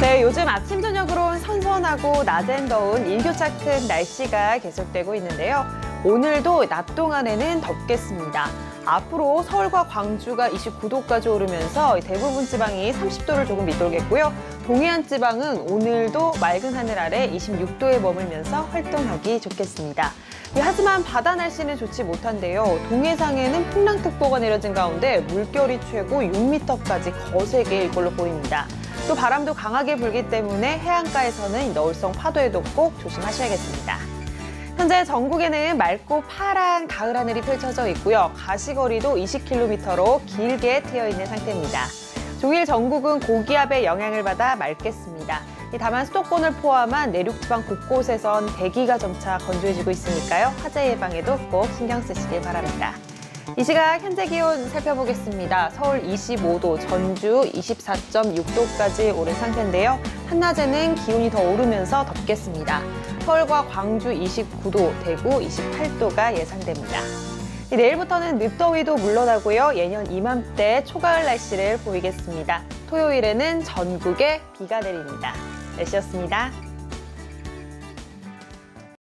네, 요즘 아침 저녁으로는 선선하고 낮엔 더운 일교차 큰 날씨가 계속되고 있는데요. 오늘도 낮 동안에는 덥겠습니다. 앞으로 서울과 광주가 29도까지 오르면서 대부분 지방이 30도를 조금 밑돌겠고요. 동해안 지방은 오늘도 맑은 하늘 아래 26도에 머물면서 활동하기 좋겠습니다. 네, 하지만 바다 날씨는 좋지 못한데요. 동해상에는 풍랑특보가 내려진 가운데 물결이 최고 6m까지 거세게 일 걸로 보입니다. 또 바람도 강하게 불기 때문에 해안가에서는 너울성 파도에도 꼭 조심하셔야겠습니다. 현재 전국에는 맑고 파란 가을 하늘이 펼쳐져 있고요. 가시거리도 20km로 길게 트여 있는 상태입니다. 종일 전국은 고기압의 영향을 받아 맑겠습니다. 이 다만 수도권을 포함한 내륙 지방 곳곳에선 대기가 점차 건조해지고 있으니까요. 화재 예방에도 꼭 신경 쓰시길 바랍니다. 이 시각 현재 기온 살펴보겠습니다. 서울 25도, 전주 24.6도까지 오른 상태인데요. 한낮에는 기온이 더 오르면서 덥겠습니다. 서울과 광주 29도, 대구 28도가 예상됩니다. 이 내일부터는 늦더위도 물러나고요. 예년 이맘때 초가을 날씨를 보이겠습니다. 토요일에는 전국에 비가 내립니다. 날씨였습니다.